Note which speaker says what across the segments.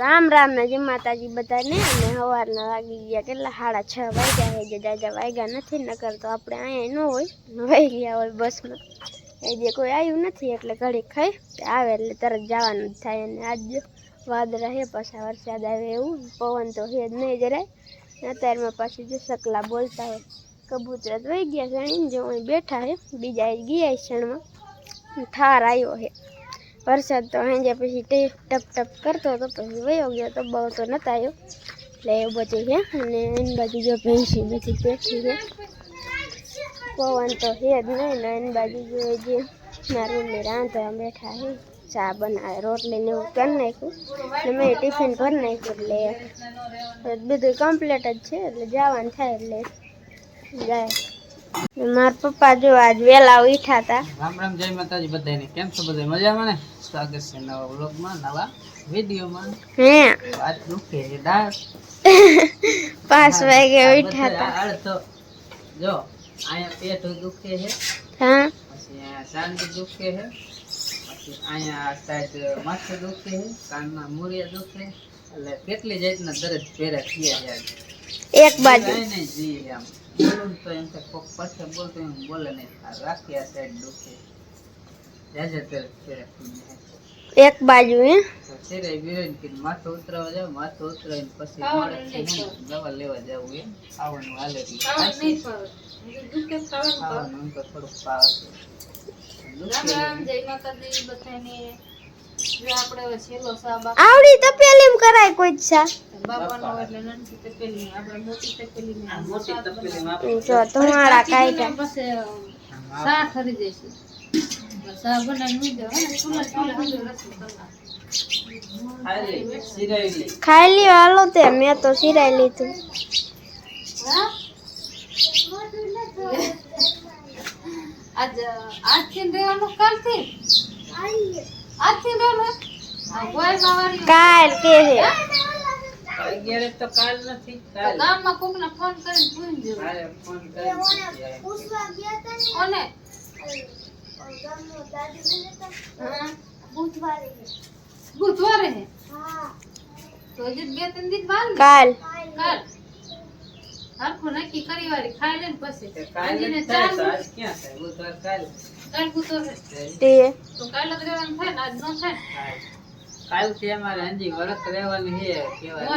Speaker 1: રામ રામ ને જય માતાજી બધાને. અને સવારના વાગી ગયા, કેટલા? સાડા છ વાગ્યા છે જે જાજા વાગ્યા નથી, નકર તો આપણે અહીંયા ન હોય, વહી ગયા હોય બસમાં. એ જે કોઈ આવ્યું નથી, એટલે ઘડી ખાઈ તે આવે એટલે તરત જવાનું જ થાય. અને આજ જો વાદળા હે પાછા વરસાદ આવે એવું, પવન તો હે જ નહીં જરાય. ને અત્યારમાં પાછું જો સકલા બોલતા હોય. કબૂતરા તો વહી ગયા છે જો અહીં બેઠા હે, બીજા એ ગયા ક્ષણમાં. ઠાર આવ્યો હે. વરસાદ તો સાંજે પછી ટેપ ટપ ટપ કરતો હતો, પછી વયો ગયો તો બહુ તો નતા આવ્યો એટલે એવું બધું છે. અને એની બાજુ જો ભેંસી બધી બેઠી છે. પવન તો છે જ નહીં, ને એની બાજુ જો એ જે મારું ને રાંધવા બેઠા છે, ચા બનાવે, રોટલી ને એવું કરી નાખ્યું. ને મેં ટિફિન ભરી નાખ્યું, એટલે બધું કમ્પ્લીટ જ છે, એટલે જવાનું થાય એટલે જાય. મારા પપ્પા જો આજ વેલા ઉઠ્યા હતા
Speaker 2: રામ રામ જય માતાજી બધાને કેમ છો બધા મજામાં ને? સ્વાગત છે નવા વ્લોગમાં નવા વિડીયોમાં.
Speaker 1: હે.
Speaker 2: આજ દુખે છે દાળ.
Speaker 1: પાંચ વાગે ઉઠ્યા હતા
Speaker 2: તો. જો અહીંયા પેટ દુખે છે.
Speaker 1: હા.
Speaker 2: પછી અહીંયા શાંત દુખે છે. પછી અહીંયા સાઈડ માથું દુખે છે. કાનમાં મૂરિયા દુખે. એટલે કેટલી જાતના દરજ પહેરે થયા છે.
Speaker 1: એક બાજુ.
Speaker 2: નહીં જી આમ. બોલું તો એમ થાય કોક પાસે બોલતો એમ બોલે નહીં. આ સાઈડ દુખે. જાજે દરજ પહેરે
Speaker 1: એક બાજુ હે?
Speaker 2: માથું ઉતરાવા જાવ માથું ઉતરાવીને પછી મળે દવા લેવા જવું એમ. આવવાનું હાલે તો. દુખે
Speaker 1: આવડી તપેલીમ કરાય કોઈ જ સા જો કાઢ્યા
Speaker 2: આમ ખાઈ સિરાય
Speaker 1: લ્યો હાલો તે મેં તો સિરાઈ લીધું. કાલ કે હે?
Speaker 2: અગિયારે તો કાલ નથી કાલ. હારે ફોન કરીને પૂછી આવે.
Speaker 3: બુધવારે. હે? તો હજી બે ત્રણ દિન બાદ
Speaker 1: કાલ.
Speaker 3: કાલ. હરખું નક્કી કરી વાળી ખાઈ લે ને પછી.
Speaker 2: આજ ક્યાં થાય? બુધવાર કાલ.
Speaker 3: બુધવારે
Speaker 1: તે
Speaker 3: તો. કાલ જ રહેવાનું થાય ને આજ ન થાય
Speaker 2: કાલથી અમારે હજી વરત રહેવાની કેવાય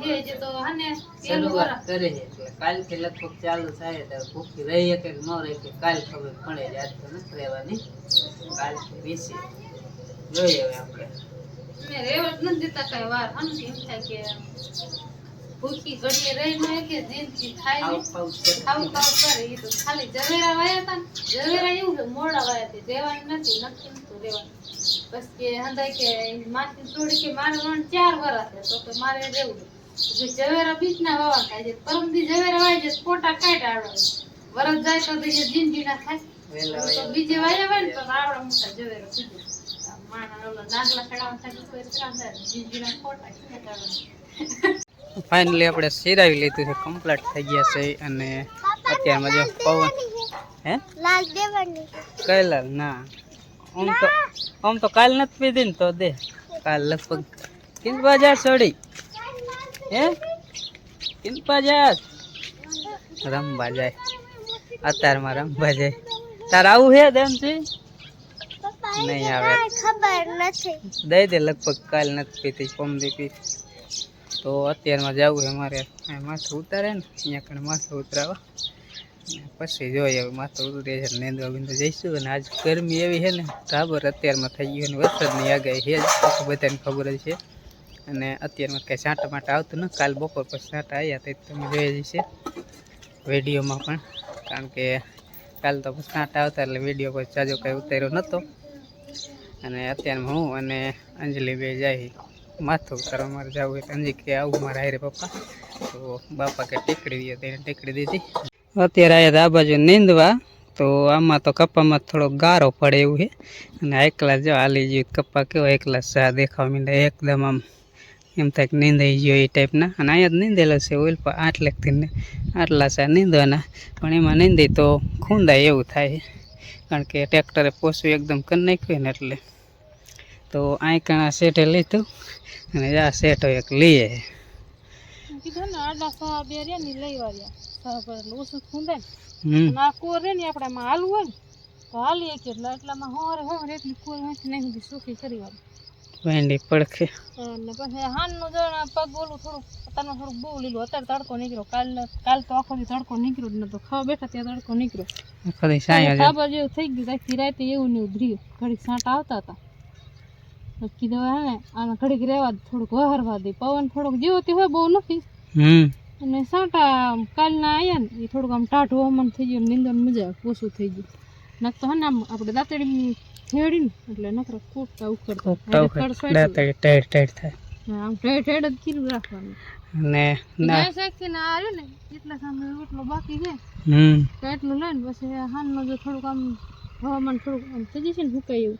Speaker 3: હે જે તો હને
Speaker 2: શરૂઆત કરે છે એટલે કાલથી લગભગ ચાલુ થાય તો ભૂખી રહી કે ન રહી કે કાલ ખબર પડે આજ તો નથી રહેવાની. કાલથી વીસી જોઈએ હવે આપણે.
Speaker 3: મેં રેવટ નથી દેતા કઈ વાર. હમ એમ થાય કે ભૂખી ઘડીએ રહી ન કે જિંદગી ખાય
Speaker 2: ખાવું
Speaker 3: ખાવું કરે એ તો ખાલી જવેરા વાયા હતા જવેરા એવું કે મોડા વાયા તે રહેવાનું નથી નક્કી નતું દેવાનું બસ કે હંધાય કે માથી થોડી કે મારે વણ ચાર વરસ છે તો કે મારે રહેવું જે જવેરા બીજ ના વાવા થાય છે પરમથી જવેરા વાય છે ફોટા કાઢ આવડે વરસ જાય તો જે જિંદગી ના થાય તો બીજે વાયા હોય ને તો આવડે મોટા જવેરા બીજે માણા નાગલા ચડાવવા થાય તો એ જિંદગી ના ફોટા ખેંચાડવા
Speaker 2: ફાઇનલી આપણે સિરાવી લીધું છે કમ્પ્લીટ થઈ ગયા છે અને અત્યારમાં જો પવન હે?
Speaker 1: લાલ દેવાની
Speaker 2: કઈ લાલ? ના. આમ તો આમ તો કાલ નથી પીધી ને તો દે. કાલ લગભગ કિન બજાર છોડી હે? કિન બજાર. રમવા જાય. અત્યારમાં રમવા જાય. તાર આવું હે દેમસી નહીં આવે.
Speaker 1: ખબર નથી.
Speaker 2: દઈ દે લગભગ કાલ નથી પીતી પમદી પી તો અત્યારમાં જવું છે મારે. માથું ઉતારે ને, અહીંયા કણ માથું ઉતરાવા. પછી જોઈએ હવે, માથું ઉતરે છે નેંદવા બિંદુ જઈશું. અને આજ ગરમી એવી છે ને, ધાબર અત્યારમાં થઈ ગયું અને વરસાદની આગાહી છે જ. બધાને ખબર જ છે. અને અત્યારમાં કાંઈ છાંટા માટા આવતું ન કાલ બપોર પછી છાંટા આવ્યા તે તમે જોઈ જશે વિડીયોમાં પણ. કારણ કે કાલ તો પછી છાંટા આવતા એટલે વીડિયો પછી ચાજો કાંઈ ઉતાર્યો નહોતો. અને અત્યારમાં હું અને અંજલિ બે જાય માથું કરવા મારે જવું એટલે અંજી કે આવું મારા હારે પપ્પા. તો બાપા કે ટેકડી હતી તેને ટેકડી દીધી. અત્યારે આવ્યા આ બાજુ નીંદવા. તો આમાં તો કપ્પામાં થોડો ગારો પડે એવું છે. અને એકલા જો હાલી ગયું કપ્પા કેવો એકલા સા દેખાવા માંડે એકદમ આમ, એમ થાય કે નીંદાઈ ગયો એ ટાઈપના અને અહીંયા જ નીંદેલો છે, ઓઇલ પર આઠ લેખથી આટલા સા નીંદવાના. પણ એમાં નીંદી તો ખૂંદાય એવું થાય કારણ કે ટ્રેક્ટરે પોસવું એકદમ કરી નાખ્યું ને એટલે. તો અહીં કણા શેઠે લીધું અને આ શેઠો એક લઈએ
Speaker 3: કીધું ને આડા સા બે રહ્યા ને લઈ વાળ્યા ઓછું ખૂંદે ને. આ કોર રે ને આપણે એમાં હાલવું હોય ને તો હાલીએ કે એટલે એટલામાં હોરે હોરે એટલી કોર વાંચી નહીં સુધી સુખી કરી વાળી
Speaker 2: ભેંડી પડખે.
Speaker 3: અને પછી હાનનું જણ પગ ઓલું થોડુંક અત્યારનું થોડુંક બહુ લીલું અત્યારે તડકો નીકળ્યો. કાલ કાલ તો આખો તડકો નીકળ્યો જ નતો. ખાવા બેઠા ત્યાં તડકો નીકળ્યો. ખાબર જેવું થઈ ગયું આખી રાતે એવું ને એવું ધ્ર્યું ઘડીક સાંટા આવતા હતા. કીધું હે આને ઘડીક રહેવા થોડુંક વહારવા દે. પવન થોડોક જેવો તે હોય બહુ નથી. અને સાંટા કાલના આવ્યા ને એ થોડુંક આમ ટાઢું હવામાન થઈ ગયું નિંદન મજા ઓછું થઈ ગયું. નક તો હે આમ આપણે દાંતડી ફેડી ને એટલે નકર કડ સોંટ્યું.
Speaker 2: દાંતડી ટેડ ટેડ થાય.
Speaker 3: આમ ટેડ ટેડ જ કીધું રાખવાનું.
Speaker 2: ને. ના
Speaker 3: ગાય ના આવ્યો ને એટલા સામે એટલો બાકી છે.
Speaker 2: હમ.
Speaker 3: તો એટલું લઈને પછી હાનનું જો થોડુંક આમ હવામાન થોડુંક આમ થઈ જશે ને સુકાય એવું.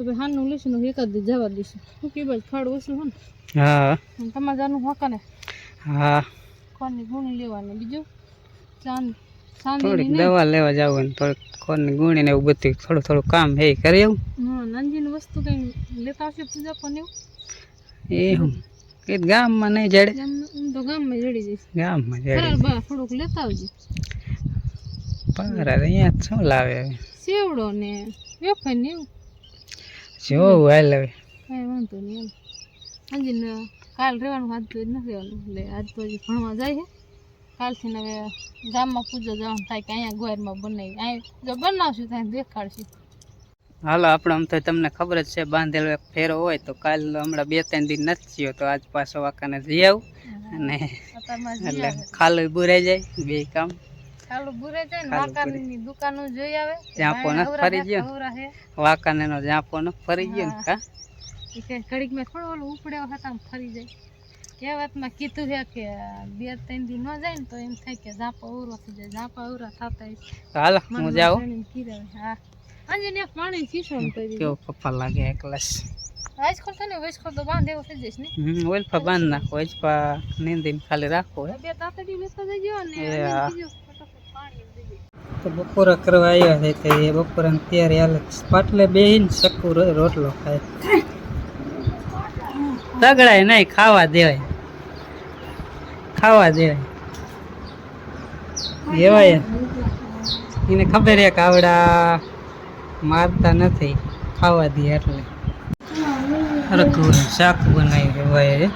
Speaker 3: તો ભાઈ હાનું લઈશું ને એકાદ દી જવા દઈશું. કે ભાઈ ખાડું ઓછું હોય ને.
Speaker 2: હા.
Speaker 3: તમારે જાનું હોકા ને
Speaker 2: હા.
Speaker 3: કોની ગુણી લેવાની? બીજું? ચાંદ.
Speaker 2: થોડીક દવા લેવા જાવ ને થોડીક કોની ગુણી ને એવું બધું થોડું થોડું કામ હે કરી આવું.
Speaker 3: હા નાનજીની વસ્તુ કંઈ લેતા આવશે પૂજા પણ એવું?
Speaker 2: એ હું. કે ગામમાં નહીં જડે.
Speaker 3: હું તો ગામમાં જડી જઈશ
Speaker 2: ગામમાં
Speaker 3: બા થોડુંક લેતા આવજે.
Speaker 2: પારા અહીંયા શું લાવે
Speaker 3: સેવડો ને વેફર ને એવું.
Speaker 2: જોવું હાલ હવે
Speaker 3: કાંઈ વાંધો નહીં એમ હજી ને કાલ રહેવાનું આજ તો નથી રહેવાનું એટલે આજ તો હજી ભણવા જાય છે કાલથી ને હવે ગામમાં પૂજા જવાનું થાય કે અહીંયા ગોયરમાં બનાવી અહીં જો બનાવશું ત્યાં દેખાડશું
Speaker 2: હાલો આપણે આમ તો તમને ખબર જ છે બાંધેલો એક ફેરો હોય તો કાલ હમણાં બે ત્રણ દિન નથી થયો તો આજ પાછો વાકાને જઈ આવું અને એટલે ખાલું બુરાઈ જાય બે કામ
Speaker 3: ચાલો બુરે જાય ને
Speaker 2: ખાલી
Speaker 3: દુકાનો જોઈ આવે.
Speaker 2: ત્યાં પણ ફરી ગયો.
Speaker 3: છે, નવરા છે.
Speaker 2: વાંકાને નો જાપો ન ફરી ગયો ને કા?
Speaker 3: કે ઘડીક મેં થોડો ઓલું ઉપડ્યો હતા ફરી જાય. કહેવતમાં કીધું છે કે બે ત્રણ દી ન જાય ને તો એમ થાય કે ઝાપા ઉરો થઈ જાય. ઝાપા ઉરા થતા હોય.
Speaker 2: તો હાલો
Speaker 3: મનમાં
Speaker 2: હું જાઉં
Speaker 3: હા. આજે પાણી શીશોમાં કરી
Speaker 2: કેવો પપ્પા લાગે એકલાસ
Speaker 3: વાઇસ ખોલતો બાંધે એવો થઈ જઈશ ને.
Speaker 2: હમ બાંધ નાખો. ઓલફા નીંદીને ખાલી રાખો
Speaker 3: બે તાતડી લેતા જજો ને
Speaker 2: એ
Speaker 3: આને
Speaker 2: હા.
Speaker 3: કીધું ફટાફટ પાણી એમ દેજે.
Speaker 2: તો બપોરા કરવા આવ્યા છે તો એ બપોરા ત્યારે હાલ પાટલે બેહીને શકુ રોટલો ખાય. તગડાય નહીં, ખાવા દેવાય. ખાવા દેવાય. દેવાય. એને ખબર છે કે આવડા મારતા નથી. ખાવા દે એટલે. રઘુનું શાક બનાવી દેવાય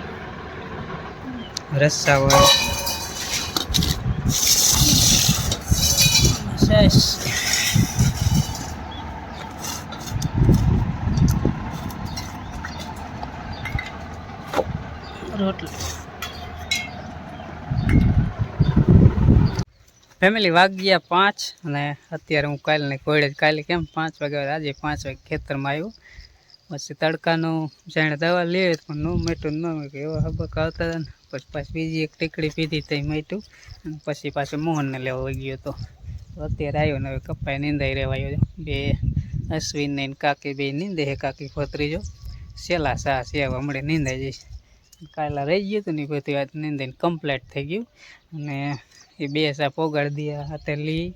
Speaker 2: રસ્સા હોય સરસ ફેમિલી વાગ્યા પાંચ અને અત્યારે હું કાલે કોઈડે જ કાલે કેમ? પાંચ વાગે આજે પાંચ વાગે ખેતરમાં આવ્યો. પછી તડકાનું જાણે દવા લેવી પણ ન મેટું ન મેટું, એવા હબક આવતા હતા ને. પછી પાછી બીજી એક ટીકડી પીધી તઈ મેટ્યું અને પછી પાછું મોહનને લેવા ગયો હતો અત્યારે આવ્યો ને હવે કપાઈ નીંદાઈ રહેવાયો છે. બે અશ્વિન ને કાકી બે નીંદે હે કાકી ભત્રીજો. સેલા સા સેવા હમણાં નીંદાઈ જઈશ કાલા રહી ગયું હતું ને બધી વાત નીંદાઈને કમ્પ્લીટ થઈ ગયું. અને એ બે સા પોગાડી દીયા હાથે લઈ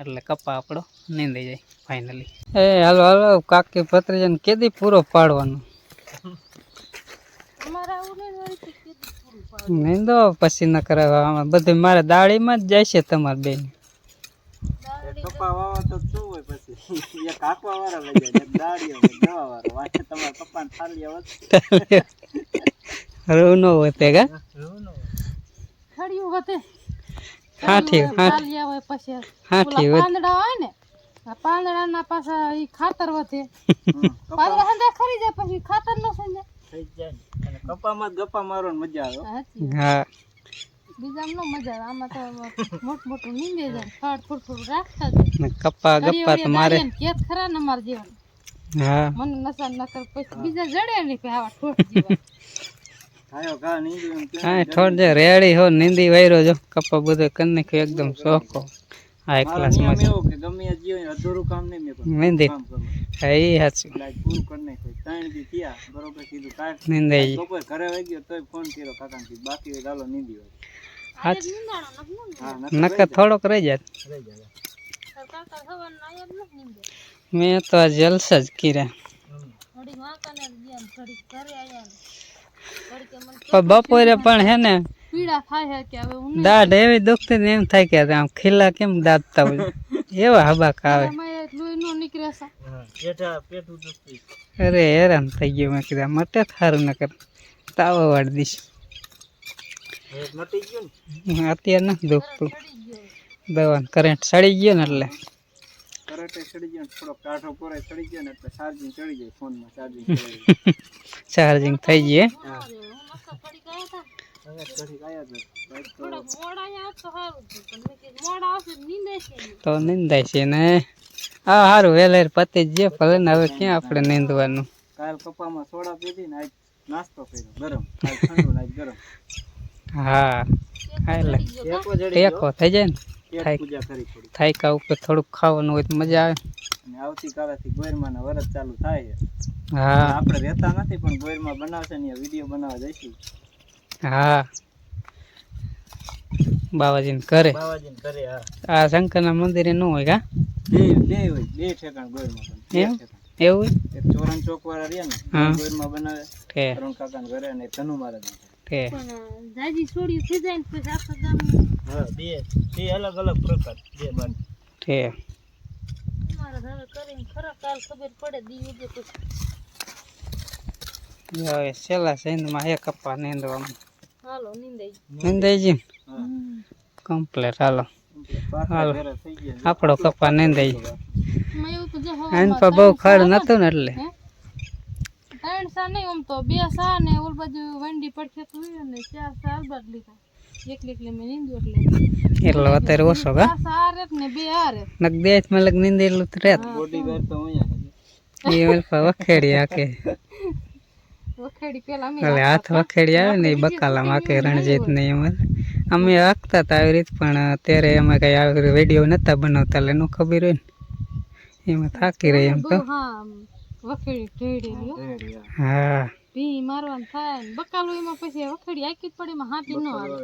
Speaker 2: એટલે કપા આપણો નીંદાઈ જાય ફાઇનલી એ હાલો હાલો કાકી ભત્રીજાને કેદી પૂરો પાડવાનો?
Speaker 3: જાય છે તમારી વળી
Speaker 2: પછી? જાય તમારે રૂ નો હોતે કા?
Speaker 3: હોય પછી
Speaker 2: હાથી
Speaker 3: ઓલા પાંદડા હોય ને આ પાંદડાના પાછા ઈ ખાતર વધે. પાંદડા હંધા ખરી જાય પછી ખાતર નો સંજે સાચી
Speaker 2: હા.
Speaker 3: બીજા નો મજા આવે. આમાં તો મોટું મોટું નીંદે જાય. ખડ થોડું થોડું રાખતા જાય.
Speaker 2: ને કપા ગપ્પા તો મારે
Speaker 3: કેત ખરા ને
Speaker 2: હા.
Speaker 3: મને નસા ન કર પછી બીજા જડે નહીં કે આવા ઠોઠ જેવા.
Speaker 2: જે રેડી હો નીંદી વાયરો જો. કપ્પા બધો કરી નાખ્યો એકદમ શોખો. હાઈ ક્લાસમાં નીંદી. હા એ સાચું. નીંદાઈ
Speaker 3: આજે નિંદાણો નથી ને
Speaker 2: નકર થોડોક રહી જાત
Speaker 3: સરકાર તો સવારના આયા થોડોક રહી જાય.
Speaker 2: મેં તો આ જલસા જ કર્યા. બપોરે પણ હે ને
Speaker 3: પીડા થાય છે કે હવે હું
Speaker 2: દાઢ એવી દુખતી ને એમ થાય કે આમ ખીલા કેમ દાંતતા હોય. એવા હબાક આવે. અરે હેરાન થઈ ગયો મેં કીધા મટે થારું ન કર તાવ વાળી દઈશ. અત્યારે નથી દુખતું દવા કરંટ સડી ગયો ને એટલે. ચાર્જિંગ થઈ
Speaker 3: હોત તો
Speaker 2: નિંદાય છે ને. હા સારું વેલેર પતી જ જે ભલે ને હવે ક્યાં આપણે નીંદવાનું?
Speaker 4: કાલ કપામાં સોડા પીધી ને નાસ્તો કર્યો ગરમ. ઠંડુ ગરમ.
Speaker 2: હા. ખાઈ લે.
Speaker 4: ટેકો
Speaker 2: થઈ જાય ને થાયકા ઉપર થોડુંક ખાવાનું હોય તો મજા આવે.
Speaker 4: અને આવતીકાલેથી ગોયરમાં વરસ ચાલુ થાય. છે
Speaker 2: હા
Speaker 4: આપણે રહેતા નથી પણ ગોયરમાં બનાવશે ને વીડિયો બનાવવા જઈશું.
Speaker 2: હા. બાબાજીને કરે
Speaker 4: બાવાજીને કરે હા.
Speaker 2: આ શંકરના મંદિરે ન હોય કા?
Speaker 4: બે બે હોય બે ઠેકાણ ગોયરમાં
Speaker 2: એમ? એવું?
Speaker 4: એક ચોરણ ચોક વાળા રહ્યા ને
Speaker 2: હા.
Speaker 4: ગોયરમાં બનાવે.
Speaker 2: કે?
Speaker 4: અરુણ કાકાના ઘરે અને ધનુ મહારાજ
Speaker 2: કે
Speaker 3: જાજી છોડ્યું થઈ જાય ને પછી આખા ગામ
Speaker 4: હા બે બે અલગ અલગ પ્રકાર બે બાન.
Speaker 2: કે
Speaker 3: મારે હવે કરીને ખરા કાલ ખબર પડે દી ઉગે પછી.
Speaker 2: હવે છેલ્લા સૈનમાં એક કપા નીંદવામાં
Speaker 3: હાલો નીંદાઈ.
Speaker 2: નીંદાઈ જી કમ્પ્લેટ હાલો. આપણો કપા નીંદાઈ.
Speaker 3: તો હવામાં
Speaker 2: પર બહુ ખડ નતું ને એટલે.
Speaker 3: હે? ત્રણ સા નહીં આમ તો બે સા ને ઓલ બાજુ વંડી પડખે તો હોય ને ચાર સા અલબત્ત લીધા. એકલી એકલી મેં નીંદું એટલે.
Speaker 2: એટલો અત્યારે ઓછો કા?
Speaker 3: સા રેત ને બે આ રેત
Speaker 2: નક દેશમાં લગ નીંદે એટલું તો રેત.
Speaker 4: બોડીગાર્ડ તો. અહીંયા છે.
Speaker 2: એ ઓલ પર વખેડી આકે
Speaker 3: વખેડી પેલા અમે
Speaker 2: એટલે હાથ વખેડી આવે ને બકાલા બકાલામાં આકે રણજીત ને એમ અમે આંકતા હતા આવી રીત પણ અત્યારે અમે કઈ આવી વીડિયો નતા બનાવતા એટલે નો ખબર હોય ને. એમાં થાકી રહી એમ તો.
Speaker 3: હા વખેડી ઢેડેલી હો. મારવાનું થાય ને. બકાલો એમાં પછી વખેડી આખી જ પડે એમાં હાથી ન હાલે.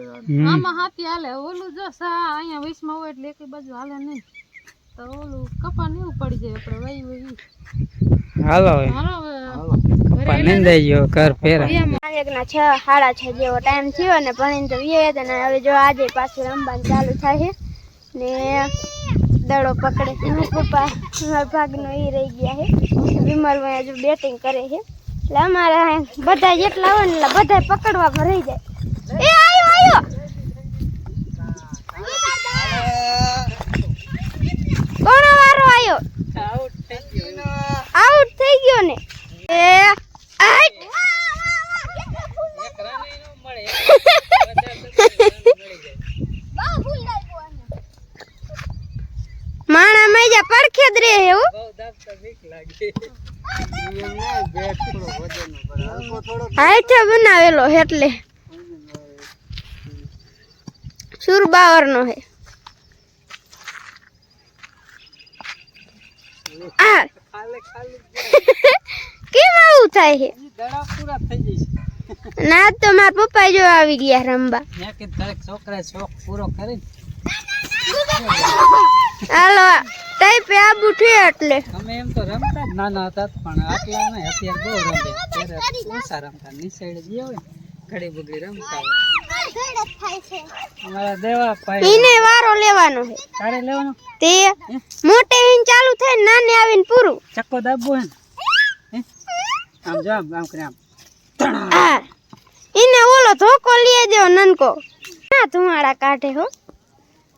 Speaker 3: આમાં હાથી હાલે. ઓલું જો સા અહીંયા વૈશમાં હોય એટલે એક બાજુ હાલે નહીં. તો ઓલું કપાન એવું પડી જાય આપણે વહી વહી
Speaker 2: હાલો
Speaker 3: હાલો હવે.
Speaker 2: ગયો ફેરા.
Speaker 1: ના છ સાડા છ જેવો ટાઈમ થયો ને ભણીને તો વીએ હતા ને હવે જો આજે પાછું રમવાનું ચાલુ થાય છે ને દડો પકડે છે. પપ્પા મારા ભાગનો એ રહી ગયા છે. વિમલ ભાઈ હજુ બેટિંગ કરે છે. એટલે અમારા બધા જેટલા હોય ને એટલે બધા પકડવામાં રહી જાય. એ આવ્યો આવ્યો કોનો વારો આવ્યો આઉટ થઈ ગયો ને. એ આઈટ માણા મેજા પડખે જ રહે એવું હાઈઠે બનાવેલો એટલે સુરબાવર નો હે કેમ આવું થાય છે. ના તો મારા પપ્પા જો આવી ગયા રમવા.
Speaker 2: છોકરા શોખ પૂરો કરીને.
Speaker 1: હાલો ટાઈપે આબુ થયો એટલે.
Speaker 2: અમે એમ તો રમતા જ નાના હતા પણ આટલા ને અત્યારે બહુ રમે ત્યારે ઓછા રમતા નિસાઈડે ગયા હોય ઘડી બગડી રમતા હોય. અમારા દેવા ભાઈ
Speaker 1: એને વારો લેવાનો છે.
Speaker 2: તારે લેવાનો?
Speaker 1: તે મોટે હિન ચાલુ થાય ને નાને આવીને પૂરું.
Speaker 2: ચક્કો દાબવો હે આમ જો આમ આમ કરે આમ.
Speaker 1: ઈને ઓલો ધોકો લઈ દેવો નનકો ના ધુમાડા કાઢે હો
Speaker 3: તને હરગાવાનું કીધું હરગાવ્યું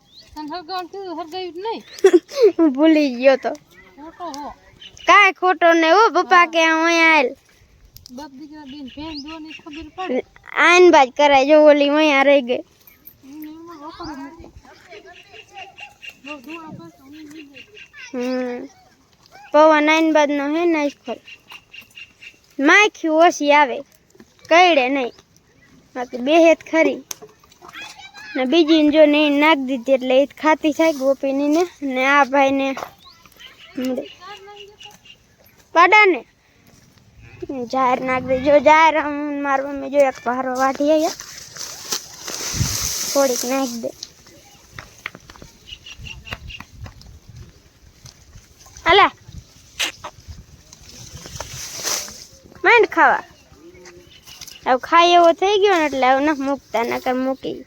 Speaker 3: જ નહીં
Speaker 1: હું ભૂલી ગયો તો. કાંઈ ખોટો ને હો પપ્પા કે હું
Speaker 3: આયલ
Speaker 1: આઈન બાજ કરાય જો ઓલી અહીંયા રહી ગઈ. પવન આઈન બાદ નો હે ને ખોલ માખી ઓછી આવે. કઈડે નહીં. બાકી બેહેત ખરી. ને બીજી જો ને નાખી દીધી એટલે એ ખાતી થાય ગોપીની ને. ને આ ભાઈ ને પાડા ને જાહેર નાખ દે. જો જાહેર હું મારા મમ્મી જો એક પહારો વાઢી આવ્યા થોડીક નાખ દે. અલા માંડ ખાવા. હવે ખાઈ એવો થઈ ગયો ને એટલે હવે ન મૂકતા, નકર મૂકી.